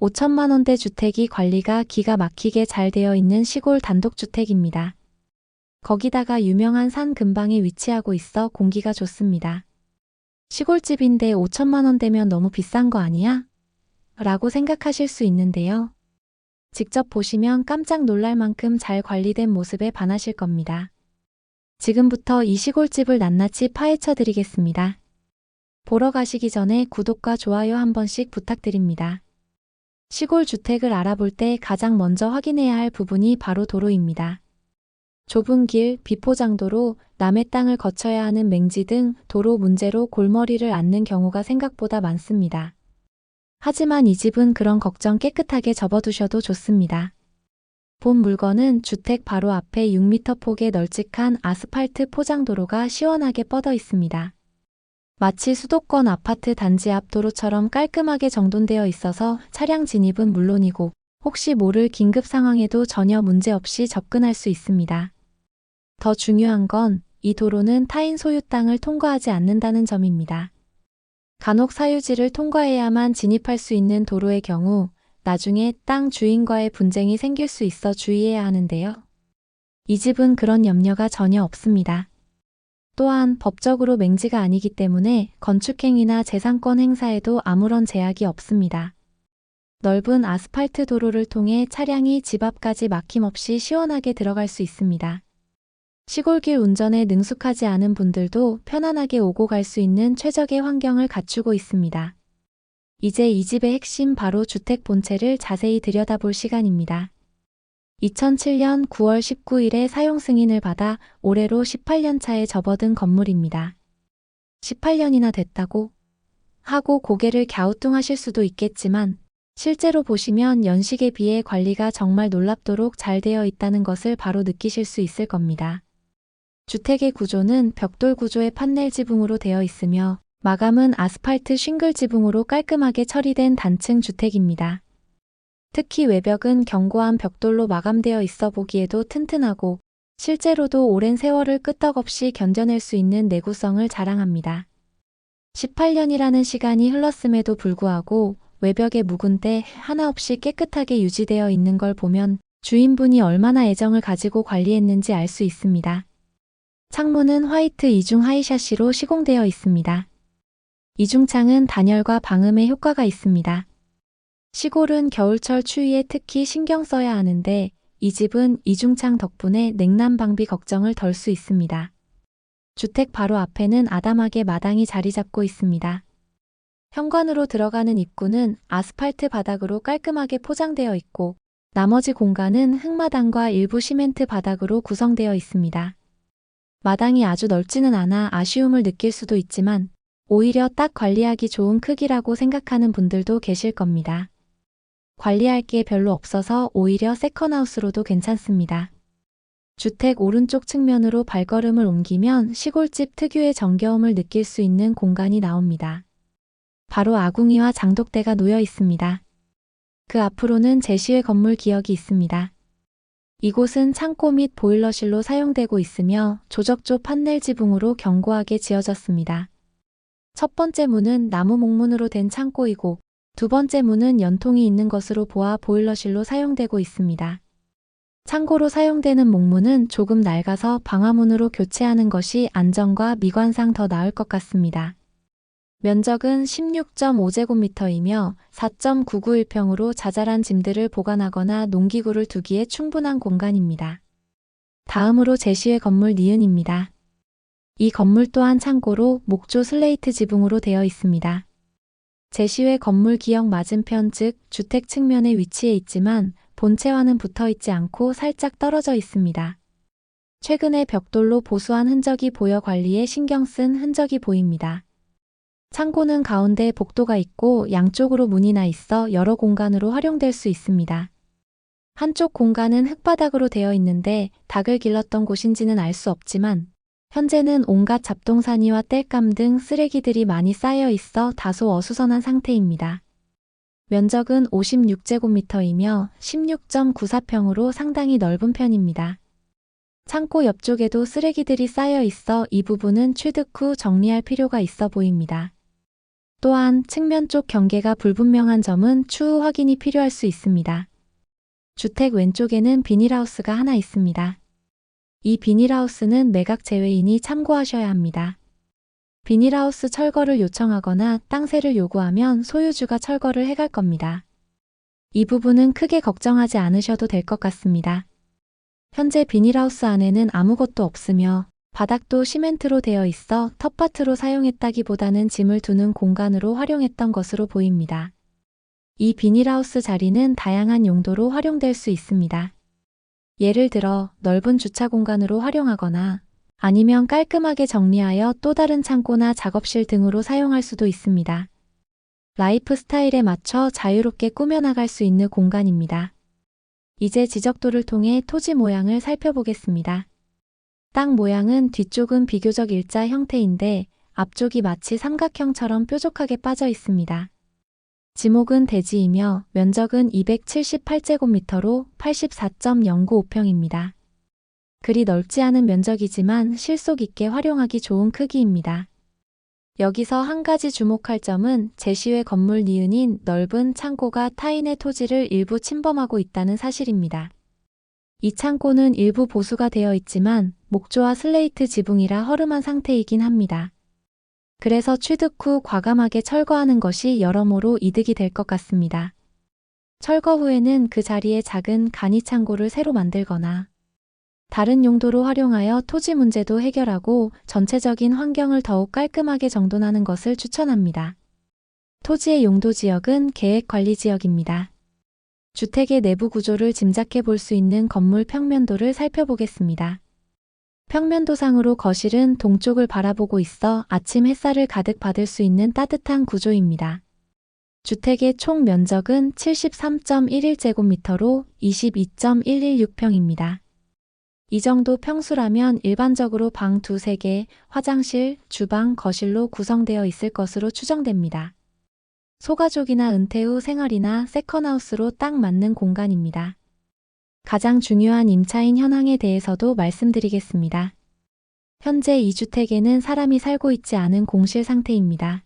5천만 원대 주택이 관리가 기가 막히게 잘 되어 있는 시골 단독주택입니다. 거기다가 유명한 산 근방에 위치하고 있어 공기가 좋습니다. 시골집인데 5천만 원대면 너무 비싼 거 아니야? 라고 생각하실 수 있는데요. 직접 보시면 깜짝 놀랄 만큼 잘 관리된 모습에 반하실 겁니다. 지금부터 이 시골집을 낱낱이 파헤쳐 드리겠습니다. 보러 가시기 전에 구독과 좋아요 한 번씩 부탁드립니다. 시골 주택을 알아볼 때 가장 먼저 확인해야 할 부분이 바로 도로입니다. 좁은 길, 비포장도로, 남의 땅을 거쳐야 하는 맹지 등 도로 문제로 골머리를 앓는 경우가 생각보다 많습니다. 하지만 이 집은 그런 걱정 깨끗하게 접어두셔도 좋습니다. 본 물건은 주택 바로 앞에 6m 폭의 널찍한 아스팔트 포장도로가 시원하게 뻗어 있습니다. 마치 수도권 아파트 단지 앞 도로처럼 깔끔하게 정돈되어 있어서 차량 진입은 물론이고 혹시 모를 긴급 상황에도 전혀 문제 없이 접근할 수 있습니다. 더 중요한 건 이 도로는 타인 소유 땅을 통과하지 않는다는 점입니다. 간혹 사유지를 통과해야만 진입할 수 있는 도로의 경우 나중에 땅 주인과의 분쟁이 생길 수 있어 주의해야 하는데요. 이 집은 그런 염려가 전혀 없습니다. 또한 법적으로 맹지가 아니기 때문에 건축행위나 재산권 행사에도 아무런 제약이 없습니다. 넓은 아스팔트 도로를 통해 차량이 집 앞까지 막힘없이 시원하게 들어갈 수 있습니다. 시골길 운전에 능숙하지 않은 분들도 편안하게 오고 갈 수 있는 최적의 환경을 갖추고 있습니다. 이제 이 집의 핵심 바로 주택 본체를 자세히 들여다볼 시간입니다. 2007년 9월 19일에 사용 승인을 받아 올해로 18년 차에 접어든 건물입니다. 18년이나 됐다고? 하고 고개를 갸우뚱하실 수도 있겠지만 실제로 보시면 연식에 비해 관리가 정말 놀랍도록 잘 되어 있다는 것을 바로 느끼실 수 있을 겁니다. 주택의 구조는 벽돌 구조의 판넬 지붕으로 되어 있으며 마감은 아스팔트 싱글 지붕으로 깔끔하게 처리된 단층 주택입니다. 특히 외벽은 견고한 벽돌로 마감되어 있어 보기에도 튼튼하고 실제로도 오랜 세월을 끄떡없이 견뎌낼 수 있는 내구성을 자랑합니다. 18년이라는 시간이 흘렀음에도 불구하고 외벽의 묵은 때 하나 없이 깨끗하게 유지되어 있는 걸 보면 주인분이 얼마나 애정을 가지고 관리했는지 알 수 있습니다. 창문은 화이트 이중 하이샤시로 시공되어 있습니다. 이중창은 단열과 방음에 효과가 있습니다. 시골은 겨울철 추위에 특히 신경 써야 하는데 이 집은 이중창 덕분에 냉난 방비 걱정을 덜 수 있습니다. 주택 바로 앞에는 아담하게 마당이 자리 잡고 있습니다. 현관으로 들어가는 입구는 아스팔트 바닥으로 깔끔하게 포장되어 있고 나머지 공간은 흙마당과 일부 시멘트 바닥으로 구성되어 있습니다. 마당이 아주 넓지는 않아 아쉬움을 느낄 수도 있지만 오히려 딱 관리하기 좋은 크기라고 생각하는 분들도 계실 겁니다. 관리할 게 별로 없어서 오히려 세컨하우스로도 괜찮습니다. 주택 오른쪽 측면으로 발걸음을 옮기면 시골집 특유의 정겨움을 느낄 수 있는 공간이 나옵니다. 바로 아궁이와 장독대가 놓여 있습니다. 그 앞으로는 제시의 건물 기억이 있습니다. 이곳은 창고 및 보일러실로 사용되고 있으며 조적조 판넬 지붕으로 견고하게 지어졌습니다. 첫 번째 문은 나무 목문으로 된 창고이고 두 번째 문은 연통이 있는 것으로 보아 보일러실로 사용되고 있습니다. 창고로 사용되는 목문은 조금 낡아서 방화문으로 교체하는 것이 안전과 미관상 더 나을 것 같습니다. 면적은 16.5제곱미터이며 4.991평으로 자잘한 짐들을 보관하거나 농기구를 두기에 충분한 공간입니다. 다음으로 제시의 건물 니은입니다. 이 건물 또한 창고로 목조 슬레이트 지붕으로 되어 있습니다. 제시회 건물 기역 맞은편 즉 주택 측면에 위치해 있지만 본체와는 붙어 있지 않고 살짝 떨어져 있습니다. 최근에 벽돌로 보수한 흔적이 보여 관리에 신경 쓴 흔적이 보입니다. 창고는 가운데 복도가 있고 양쪽으로 문이 나 있어 여러 공간으로 활용될 수 있습니다. 한쪽 공간은 흙바닥으로 되어 있는데 닭을 길렀던 곳인지는 알 수 없지만 현재는 온갖 잡동사니와 땔감 등 쓰레기들이 많이 쌓여 있어 다소 어수선한 상태입니다. 면적은 56제곱미터이며 16.94평으로 상당히 넓은 편입니다. 창고 옆쪽에도 쓰레기들이 쌓여 있어 이 부분은 취득 후 정리할 필요가 있어 보입니다. 또한 측면 쪽 경계가 불분명한 점은 추후 확인이 필요할 수 있습니다. 주택 왼쪽에는 비닐하우스가 하나 있습니다. 이 비닐하우스는 매각 제외이니 참고하셔야 합니다. 비닐하우스 철거를 요청하거나 땅세를 요구하면 소유주가 철거를 해갈 겁니다. 이 부분은 크게 걱정하지 않으셔도 될 것 같습니다. 현재 비닐하우스 안에는 아무것도 없으며 바닥도 시멘트로 되어 있어 텃밭으로 사용했다기보다는 짐을 두는 공간으로 활용했던 것으로 보입니다. 이 비닐하우스 자리는 다양한 용도로 활용될 수 있습니다. 예를 들어 넓은 주차 공간으로 활용하거나 아니면 깔끔하게 정리하여 또 다른 창고나 작업실 등으로 사용할 수도 있습니다. 라이프 스타일에 맞춰 자유롭게 꾸며나갈 수 있는 공간입니다. 이제 지적도를 통해 토지 모양을 살펴보겠습니다. 땅 모양은 뒤쪽은 비교적 일자 형태인데 앞쪽이 마치 삼각형처럼 뾰족하게 빠져 있습니다. 지목은 대지이며 면적은 278제곱미터로 84.095평입니다. 그리 넓지 않은 면적이지만 실속 있게 활용하기 좋은 크기입니다. 여기서 한 가지 주목할 점은 제시외 건물 니은인 넓은 창고가 타인의 토지를 일부 침범하고 있다는 사실입니다. 이 창고는 일부 보수가 되어 있지만 목조와 슬레이트 지붕이라 허름한 상태이긴 합니다. 그래서 취득 후 과감하게 철거하는 것이 여러모로 이득이 될 것 같습니다. 철거 후에는 그 자리에 작은 간이 창고를 새로 만들거나 다른 용도로 활용하여 토지 문제도 해결하고 전체적인 환경을 더욱 깔끔하게 정돈하는 것을 추천합니다. 토지의 용도 지역은 계획 관리 지역입니다. 주택의 내부 구조를 짐작해 볼 수 있는 건물 평면도를 살펴보겠습니다. 평면도상으로 거실은 동쪽을 바라보고 있어 아침 햇살을 가득 받을 수 있는 따뜻한 구조입니다. 주택의 총 면적은 73.11제곱미터로 22.116평입니다. 이 정도 평수라면 일반적으로 방 두세 개, 화장실, 주방, 거실로 구성되어 있을 것으로 추정됩니다. 소가족이나 은퇴 후 생활이나 세컨하우스로 딱 맞는 공간입니다. 가장 중요한 임차인 현황에 대해서도 말씀드리겠습니다. 현재 이 주택에는 사람이 살고 있지 않은 공실 상태입니다.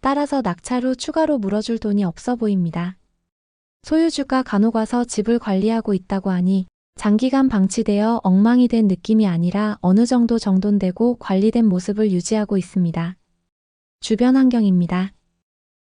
따라서 낙찰 후 추가로 물어줄 돈이 없어 보입니다. 소유주가 간혹 와서 집을 관리하고 있다고 하니 장기간 방치되어 엉망이 된 느낌이 아니라 어느 정도 정돈되고 관리된 모습을 유지하고 있습니다. 주변 환경입니다.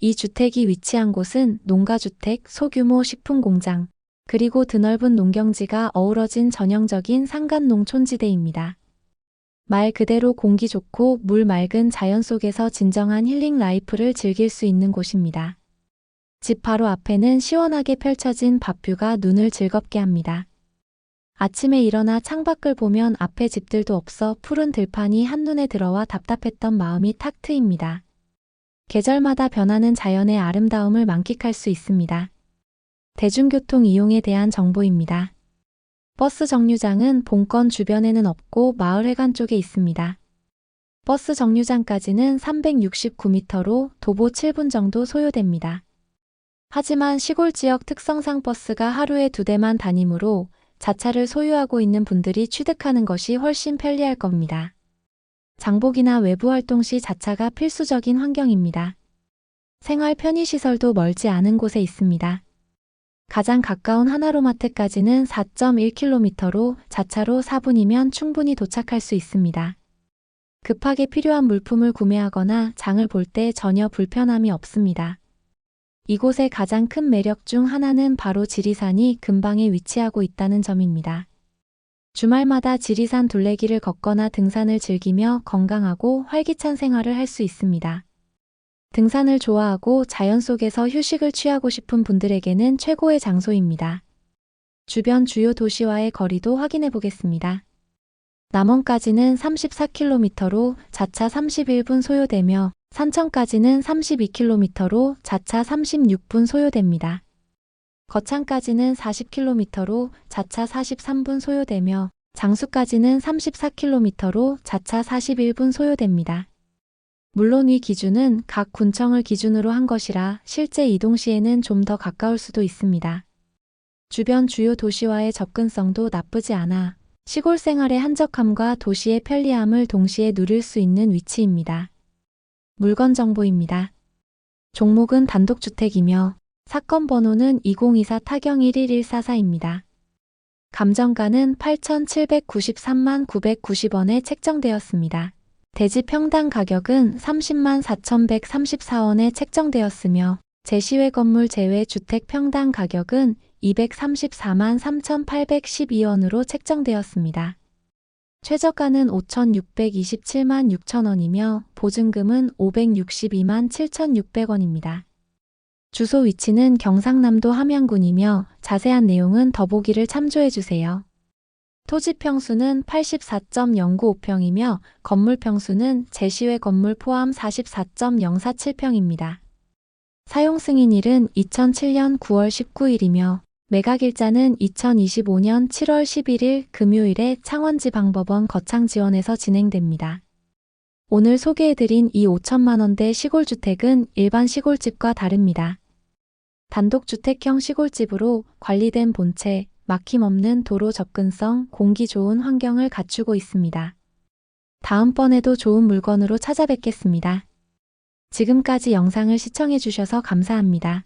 이 주택이 위치한 곳은 농가주택, 소규모 식품공장, 그리고 드넓은 농경지가 어우러진 전형적인 산간 농촌지대입니다. 말 그대로 공기 좋고 물 맑은 자연 속에서 진정한 힐링 라이프를 즐길 수 있는 곳입니다. 집 바로 앞에는 시원하게 펼쳐진 밭뷰가 눈을 즐겁게 합니다. 아침에 일어나 창밖을 보면 앞에 집들도 없어 푸른 들판이 한눈에 들어와 답답했던 마음이 탁 트입니다. 계절마다 변하는 자연의 아름다움을 만끽할 수 있습니다. 대중교통 이용에 대한 정보입니다. 버스 정류장은 본건 주변에는 없고 마을 회관 쪽에 있습니다. 버스 정류장까지는 369m로 도보 7분 정도 소요됩니다. 하지만 시골 지역 특성상 버스가 하루에 두 대만 다니므로 자차를 소유하고 있는 분들이 취득하는 것이 훨씬 편리할 겁니다. 장복이나 외부 활동 시 자차가 필수적인 환경입니다. 생활 편의시설도 멀지 않은 곳에 있습니다. 가장 가까운 하나로마트까지는 4.1km로 자차로 4분이면 충분히 도착할 수 있습니다. 급하게 필요한 물품을 구매하거나 장을 볼 때 전혀 불편함이 없습니다. 이곳의 가장 큰 매력 중 하나는 바로 지리산이 근방에 위치하고 있다는 점입니다. 주말마다 지리산 둘레길을 걷거나 등산을 즐기며 건강하고 활기찬 생활을 할 수 있습니다. 등산을 좋아하고 자연 속에서 휴식을 취하고 싶은 분들에게는 최고의 장소입니다. 주변 주요 도시와의 거리도 확인해 보겠습니다. 남원까지는 34km로 자차 31분 소요되며 산천까지는 32km로 자차 36분 소요됩니다. 거창까지는 40km로 자차 43분 소요되며 장수까지는 34km로 자차 41분 소요됩니다. 물론 이 기준은 각 군청을 기준으로 한 것이라 실제 이동 시에는 좀 더 가까울 수도 있습니다. 주변 주요 도시와의 접근성도 나쁘지 않아 시골 생활의 한적함과 도시의 편리함을 동시에 누릴 수 있는 위치입니다. 물건 정보입니다. 종목은 단독주택이며 사건 번호는 2024 타경 111444입니다. 감정가는 8,793만 990원에 책정되었습니다. 대지 평당 가격은 30만 4,134원에 책정되었으며 제시외 건물 제외 주택 평당 가격은 234만 3,812원으로 책정되었습니다. 최저가는 5,627만 6천원이며 보증금은 562만 7,600원입니다. 주소 위치는 경상남도 함양군이며 자세한 내용은 더보기를 참조해주세요. 토지 평수는 84.095평이며 건물 평수는 제시외 건물 포함 44.047평입니다. 사용 승인일은 2007년 9월 19일이며 매각일자는 2025년 7월 11일 금요일에 창원지방법원 거창지원에서 진행됩니다. 오늘 소개해드린 이 5천만 원대 시골주택은 일반 시골집과 다릅니다. 단독주택형 시골집으로 관리된 본체, 막힘없는 도로 접근성, 공기 좋은 환경을 갖추고 있습니다. 다음번에도 좋은 물건으로 찾아뵙겠습니다. 지금까지 영상을 시청해주셔서 감사합니다.